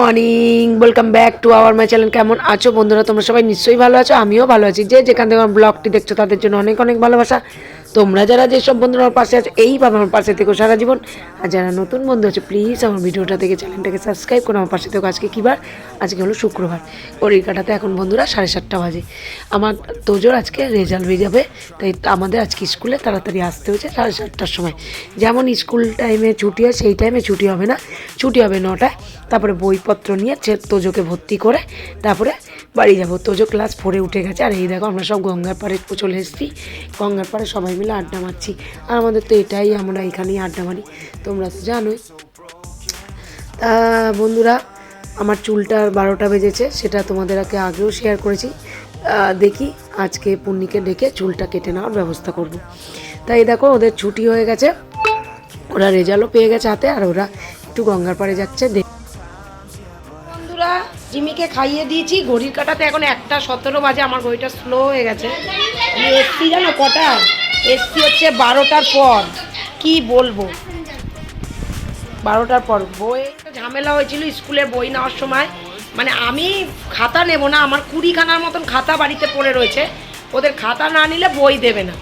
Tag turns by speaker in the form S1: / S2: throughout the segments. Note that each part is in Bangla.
S1: Morning welcome back to our my channel কেমন আছো বন্ধুরা? তোমরা সবাই নিশ্চয়ই ভালো আছো, আমিও ভালো আছি। যে যেখান থেকে আমার ব্লগটি দেখছ, তাদের জন্য অনেক অনেক ভালোবাসা। তোমরা যারা যেসব বন্ধুরা আমার পাশে আছো, এই এইভাবে আমার পাশে থেকো সারা জীবন। আর যারা নতুন বন্ধু আছে প্লিজ আমার ভিডিওটা থেকে চ্যানেলটাকে সাবস্ক্রাইব করো আমার পাশে থেকো। আজকে কী বার? আজকে হলো শুক্রবার। ঘড়ির কাটাতে এখন বন্ধুরা সাড়ে সাতটা বাজে। আমার তোজোর আজকে রেজাল্ট হয়ে যাবে। তাই আমাদের আজকে স্কুলে তাড়াতাড়ি আসতে হয়েছে সাড়ে সাতটার সময়। যেমন স্কুল টাইমে ছুটি হয়, সেই টাইমে ছুটি হবে না। ছুটি হবে নটায়। তারপরে বইপত্র নিয়ে তোজোকে ভর্তি করে, তারপরে বাড়ি যাব। তোজো ক্লাস ফোরে উঠে গেছে, আর এই দেখো আমরা সব গঙ্গার পাড়ে চলে এসেছি। গঙ্গার পাড়ে সবাই মিলে আড্ডা মারছি। আর আমাদের তো এটাই, আমরা এখানেই আড্ডা মারি। তোমরা তো জানোই। তা বন্ধুরা, আমার চুলটা বারোটা বেজেছে, সেটা তোমাদেরকে আগেও শেয়ার করেছি। দেখি আজকে পুণ্যিকে ডেকে চুলটা কেটে নেওয়ার ব্যবস্থা করব। তাই দেখো, ওদের ছুটি হয়ে গেছে। ওরা রেজাল্টও পেয়ে গেছে হাতে, আর ওরা একটু গঙ্গার পাড়ে যাচ্ছে। জিমিকে খাইয়ে দিয়েছি, ঘড়ির কাটাতে এখন একটা সতেরো বাজে, আমার ঘড়িটা স্লো হয়ে গেছে। আমি এসছি জানো কটা এসছি হচ্ছে বারোটার পর। কি বলব? বারোটার পর। বই ঝামেলা হয়েছিল স্কুলের বই নেওয়ার সময়। মানে আমি খাতা নেব না, আমার কুড়িখানার মতন খাতা বাড়িতে পড়ে রয়েছে। ওদের খাতা না নিলে বই দেবে না।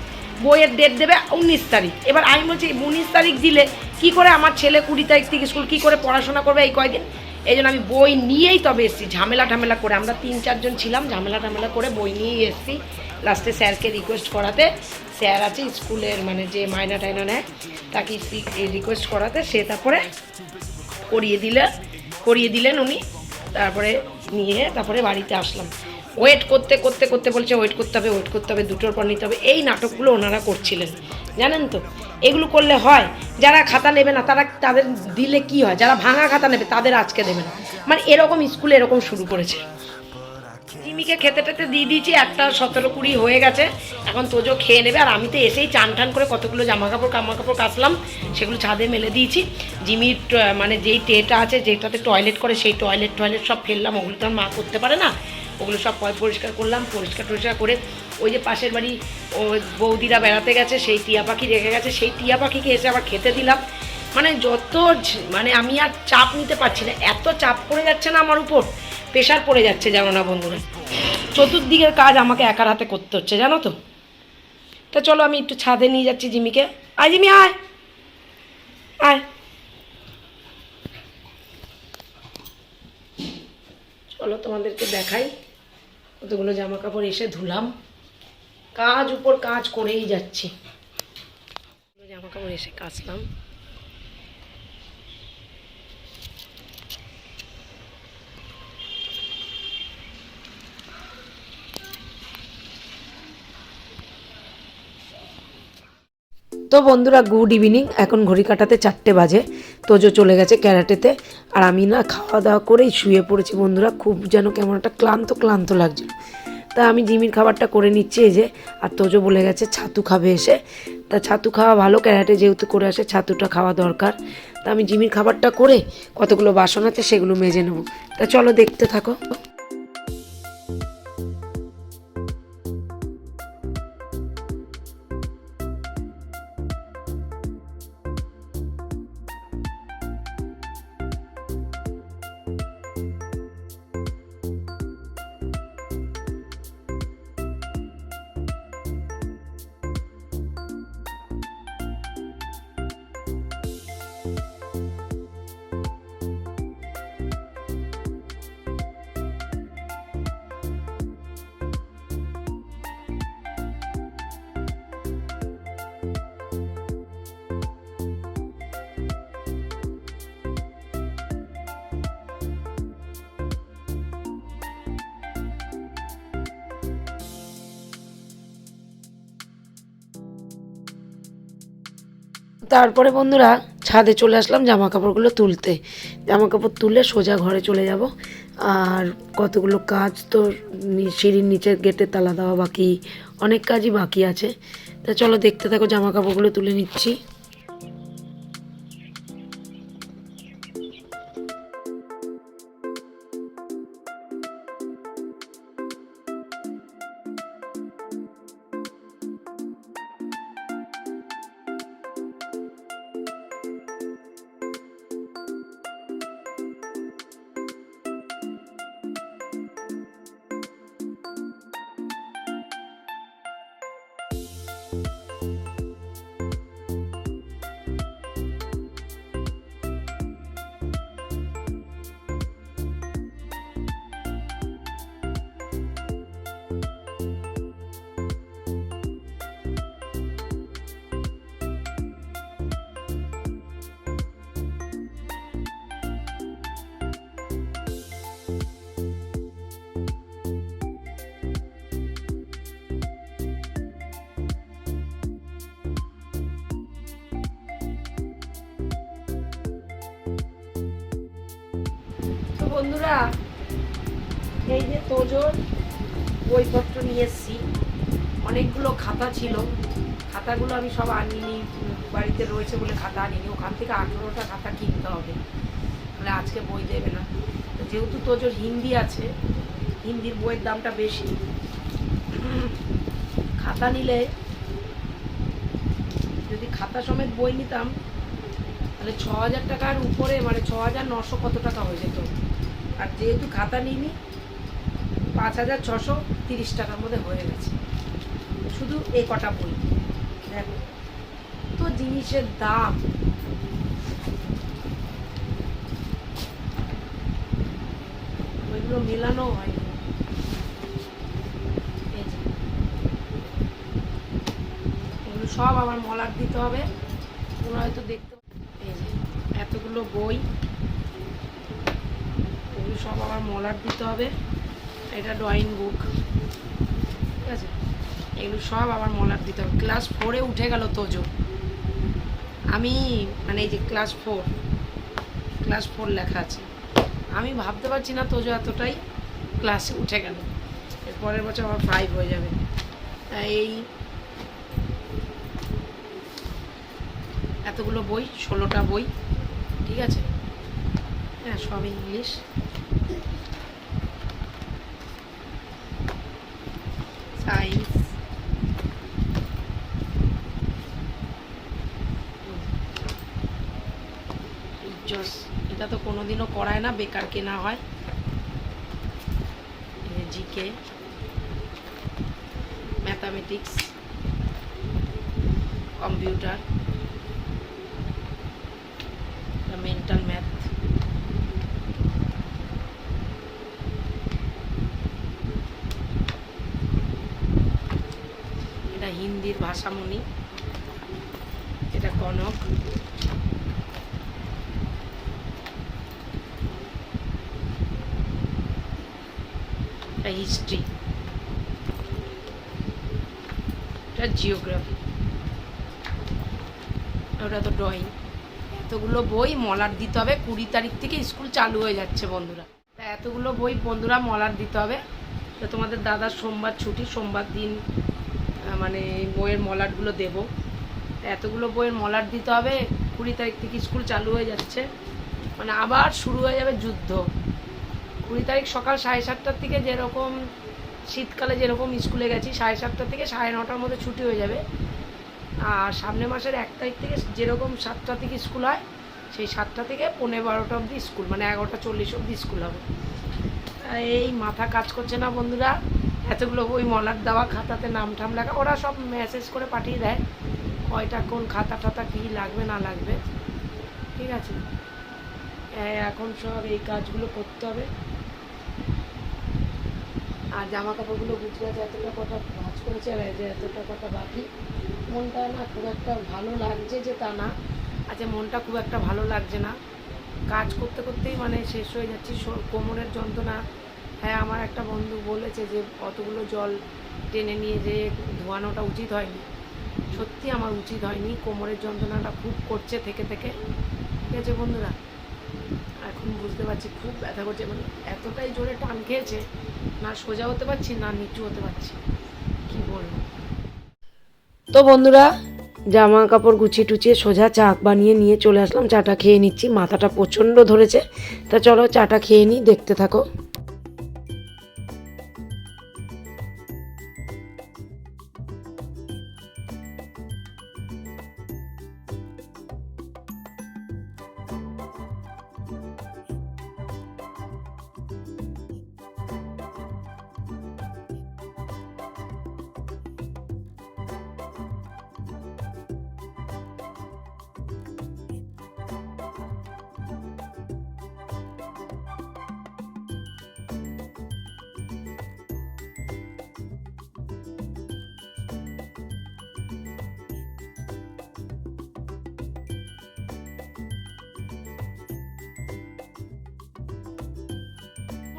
S1: বইয়ের ডেট দেবে উনিশ তারিখ। এবার আমি বলছি, উনিশ তারিখ দিলে কি করে আমার ছেলে কুড়ি তারিখ থেকে স্কুল কি করে পড়াশোনা করবে এই কয়দিন? এই জন্য আমি বই নিয়েই তবে এসেছি। ঝামেলা ঠামেলা করে আমরা তিন, চারজন ছিলাম, ঝামেলা ঠামেলা করে বই নিয়েই এসেছি। লাস্টে স্যারকে রিকোয়েস্ট করাতে, স্যার আছে স্কুলের মানে যে মায়না টাইনা নেয়, তাকে রিকোয়েস্ট করাতে, সে তারপরে করিয়ে দিলে, করিয়ে দিলেন উনি, তারপরে নিয়ে তারপরে বাড়িতে আসলাম। ওয়েট করতে করতে করতে বলছে ওয়েট করতে হবে ওয়েট করতে হবে, দুটোর পর নিতে হবে। এই নাটকগুলো ওনারা করছিলেন। জানেন তো? এগুলো করলে হয়। যারা খাতা নেবে না, তারা তাদের দিলে কি হয়? যারা ভাঙা খাতা নেবে, তাদের আজকে দেবে না। মানে এরকম স্কুলে এরকম শুরু করেছে। জিমিকে খেতে টেতে দিয়ে দিয়েছি, একটা সতেরো কুড়ি হয়ে গেছে। এখন তোজো খেয়ে নেবে, আর আমি তো এসেই চান টান করে কতগুলো জামা কাপড় কামা কাপড় কাচলাম, সেগুলো ছাদে মেলে দিয়েছি। জিমির মানে যেই টেটা আছে, যেটাতে টয়লেট করে, সেই টয়লেট টয়লেট সব ফেললাম, ওগুলো তো মা করতে পারে না। ওগুলো সব পরিষ্কার করলাম, পরিষ্কার টরিষ্কার করে ওই যে পাশের বাড়ি ও বৌদিরা বেড়াতে গেছে, সেই টিয়া পাখি রেখে গেছে, সেই টিয়া পাখিকে এসে আবার খেতে দিলাম। মানে যত মানে আমি আর চাপ নিতে পারছি না, এত চাপ পড়ে যাচ্ছে না আমার উপর, প্রেশার পড়ে যাচ্ছে, জানো না বন্ধুরা। চতুর্দিকের কাজ আমাকে একার হাতে করতে হচ্ছে, জানো তো। তা চলো আমি একটু ছাদে নিয়ে যাচ্ছি জিমিকে। আয় জিমি, আয়। আয়। চলো তোমাদেরকে দেখাই। কতগুলো জামা কাপড় এসে ধুলাম। কাজ উপর কাজ করেই যাচ্ছি। জামা কাপড় এসে কাচলাম। তো বন্ধুরা গুড ইভিনিং এখন ঘড়ি কাটাতে চারটে বাজে। তোজো চলে গেছে ক্যারাটেতে। আর আমি না খাওয়া দাওয়া করেই শুয়ে পড়েছি বন্ধুরা। খুব যেন কেমন একটা ক্লান্ত ক্লান্ত লাগছিল। তা আমি জিমির খাবারটা করে নিচ্ছি এই যে। আর তোজো বলে গেছে, ছাতু খাবে এসে। তা ছাতু খাওয়া ভালো, ক্যারাটে যেহেতু করে আসে, ছাতুটা খাওয়া দরকার। তা আমি জিমির খাবারটা করে কতগুলো বাসন আছে সেগুলো মেজে নেব। তা চলো দেখতে থাকো। তারপরে বন্ধুরা ছাদে চলে আসলাম জামা কাপড়গুলো তুলতে। জামা কাপড় তুলে সোজা ঘরে চলে যাব। আর কতগুলো কাজ তো সিঁড়ির নিচের গেটে তালা দেওয়া বাকি, অনেক কাজই বাকি আছে। তা চলো দেখতে থাকো জামা কাপড়গুলো তুলে নিচ্ছি। তো বন্ধুরা, এই যে তোজোর বইপত্র নিয়ে এসছি। অনেকগুলো খাতা ছিল। খাতাগুলো আমি সব আনিনি, বাড়িতে রয়েছে বলে খাতা আনিনি। ওখান থেকে আঠেরোটা খাতা কিনতে হবে। তাহলে আজকে বই দেবে না। যেহেতু তোজোর হিন্দি আছে, হিন্দির বইয়ের দামটা বেশি, খাতা নিলে, যদি খাতা সমেত বই নিতাম, তাহলে ছ হাজার টাকার উপরে মানে ছ হাজার নশো কত টাকা হয়ে যেত? আর যেহেতু খাতা নিইনি, পাঁচ হাজার ছশো তিরিশ টাকার মধ্যে হয়ে গেছে। শুধু এ কটা বই। দেখো তো জিনিসের দাম। ওইগুলো মেলানো হয়নি এই যে। এগুলো সব আমার মলার দিতে হবে। তোমরা হয়তো দেখতে এতগুলো বই। এগুলো সব আমার মলার দিতে হবে। এটা ড্রয়িং বুক ঠিক আছে? এগুলো সব আবার মলার দিতে হবে। ক্লাস ফোরে উঠে গেল তোজো। আমি মানে এই যে ক্লাস ফোর ক্লাস ফোর লেখা আছে। আমি ভাবতে পারছি না তোজো এতটাই ক্লাসে উঠে গেল। পরের বছর আমার ফাইভ হয়ে যাবে। তা এই এতগুলো বই, ষোলোটা বই। ঠিক আছে? হ্যাঁ সব ইংলিশ। সায়েন্স জস এটা তো কোনোদিনও করায় না, বেকার কেনা হয়। জিকে ম্যাথামেটিক্স কম্পিউটার হিন্দির ভাষামণি। এটা কনক। হিস্ট্রি এটা জিওগ্রাফি ওটা তো ড্রয়িং এতগুলো বই মলার দিতে হবে। কুড়ি তারিখ থেকে স্কুল চালু হয়ে যাচ্ছে বন্ধুরা। এতগুলো বই বন্ধুরা মলার দিতে হবে। তো তোমাদের দাদার সোমবার ছুটি, সোমবার দিন মানে বইয়ের মলারগুলো দেব। এতগুলো বইয়ের মলার দিতে হবে, কুড়ি তারিখ থেকে স্কুল চালু হয়ে যাচ্ছে। মানে আবার শুরু হয়ে যাবে যুদ্ধ। কুড়ি তারিখ সকাল সাড়ে সাতটার থেকে যেরকম, শীতকালে যেরকম স্কুলে গেছি, সাড়ে সাতটা থেকে সাড়ে নটার মধ্যে ছুটি হয়ে যাবে। আর সামনের মাসের এক তারিখ থেকে যেরকম সাতটা থেকে স্কুল হয়, সেই সাতটা থেকে পনেরো বারোটা অবধি স্কুল মানে এগারোটা চল্লিশ অবধি স্কুল হবে। এই মাথা কাজ করছে না বন্ধুরা। এতগুলো ওই মলার দেওয়া খাতাতে নাম ঠাম লেখা, ওরা সব মেসেজ করে পাঠিয়ে দেয়, কয়টা কোন খাতা টাতা কী লাগবে, না লাগবে। ঠিক আছে? এখন সব এই কাজগুলো করতে হবে। আর জামা কাপড়গুলো গুজরাতে এতটা কটা ভাজ করেছে, আর যে এতটা কটা বাকি। মনটা না খুব একটা ভালো লাগছে যে তা না। আচ্ছা মনটা খুব একটা ভালো লাগছে না। কাজ করতে করতেই মানে শেষ হয়ে যাচ্ছি কোমরের যন্ত্রণা হ্যাঁ আমার একটা বন্ধু বলেছে যে অতগুলো জল টেনে নিয়ে যে ধোয়ানোটা উচিত হয়নি। সত্যি আমার উচিত হয়নি। কোমরের যন্ত্রণাটা খুব করছে থেকে থেকে। ঠিক আছে বন্ধুরা? এখন বুঝতে পারছি খুব ব্যথা করছে। মানে এতটাই জোরে টান খেয়েছে, না সোজা হতে পারছি, না নিচু হতে পারছি। কি বলব? তো বন্ধুরা, জামা কাপড় গুছিয়ে টুচিয়ে সোজা চা বানিয়ে নিয়ে চলে আসলাম। চাটা খেয়ে নিচ্ছি। মাথাটা প্রচণ্ড ধরেছে। তা চলো চাটা খেয়ে নিই, দেখতে থাকো।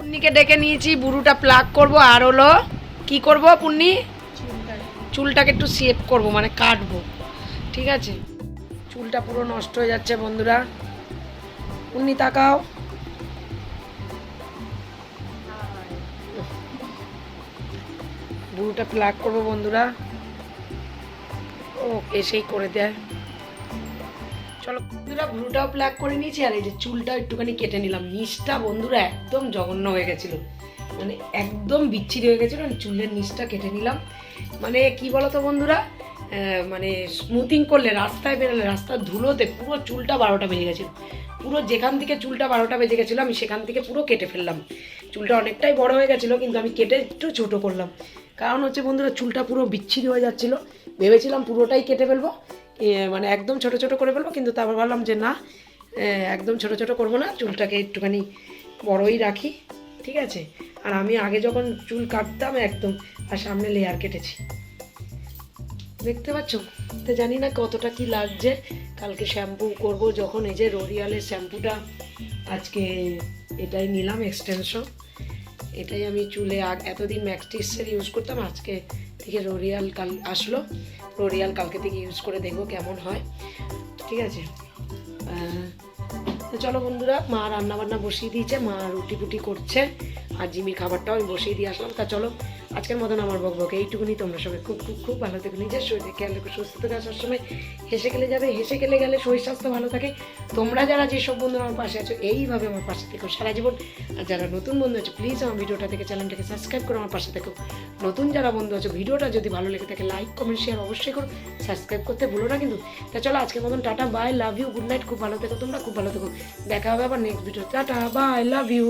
S1: পুন্নিকে ডেকে নিয়েছি, বুড়ুটা প্লাগ করব, আর হলো, কি করব পুন্নি? চুলটাকে একটু সেভ করব মানে কাটবো, ঠিক আছে? চুলটা পুরো নষ্ট হয়ে যাচ্ছে বন্ধুরা। পুন্নি তাকাও। বুড়োটা প্লাগ করব বন্ধুরা। ও, এসেই করে দেয়। চলো বন্ধুরা ভ্রুটাও প্লাগ করে নিয়েছি আর এই যে চুলটা একটুখানি কেটে নিলাম। নিচটা বন্ধুরা একদম জঘন্য হয়ে গেছিল। মানে একদম বিচ্ছিরি হয়ে গেছিল চুলের নিচটা কেটে নিলাম। মানে কি বলতো বন্ধুরা মানে স্মুথিং করলে, রাস্তায় বেরোলে, রাস্তার ধুলোতে পুরো চুলটা বারোটা বেজে গেছিল। পুরো যেখান থেকে চুলটা বারোটা বেজে গেছিল, আমি সেখান থেকে পুরো কেটে ফেললাম। চুলটা অনেকটাই বড় হয়ে গেছিল, কিন্তু আমি কেটে একটু ছোট করলাম। কারণ হচ্ছে বন্ধুরা, চুলটা পুরো বিচ্ছিরি হয়ে যাচ্ছিল। ভেবেছিলাম পুরোটাই কেটে ফেলব। মানে একদম ছোট ছোট করে ফেলব কিন্তু তারপর ভাবলাম যে না একদম ছোট ছোট করব না, চুলটাকে একটুখানি বড়ই রাখি, ঠিক আছে? আর আমি আগে যখন চুল কাটতাম একদম, আর সামনে লেয়ার কেটেছি। দেখতে পাচ্ছ? তো জানি না কতটা কি লাগছে, কালকে শ্যাম্পু করব, যখন এই যে রোরিয়ালের শ্যাম্পুটা আজকে এটাই নিলাম এক্সটেনশন এটাই আমি চুলে এতদিন ম্যাক্সটিক্সের ইউজ করতাম, আজকে থেকে রোরিয়াল কাল আসলো। রোরিয়াল কালকে থেকে ইউজ করে দেখব কেমন হয়। ঠিক আছে? চলো বন্ধুরা, মা রান্নাবান্না বসিয়ে দিয়েছে, মা রুটি ফুটি করছে। আর জিমির খাবারটাও আমি বসিয়ে দিয়ে আসলাম। তা চলো, আজকের মতন আমার বক বক এইটুকুনি। তোমরা সবাই খুব খুব খুব ভালো থেকো। নিজের শরীরে খেয়াল রেখো, সুস্থ থেকে আসার সময় হেসে গেলে যাবে। হেসে গেলে গেলে শরীর স্বাস্থ্য ভালো থাকে। তোমরা যারা যেসব বন্ধুরা আমার পাশে আছো, এইভাবে আমার পাশে থেকো সারা জীবন। আর যারা নতুন বন্ধু আছো প্লিজ আমার ভিডিওটা থেকে চ্যানেলটাকে সাবস্ক্রাইব করে আমার পাশে থেকো। নতুন যারা বন্ধু আছো, ভিডিওটা যদি ভালো লেগে থাকে লাইক কমেন্ট শেয়ার অবশ্যই করো। সাবস্ক্রাইব করতে ভুলো না কিন্তু। তা চলো, আজকের মতন tata bye love you good night খুব ভালো থেকো, তোমরা খুব ভালো থেকো। দেখা হবে আবার next video tata bye love you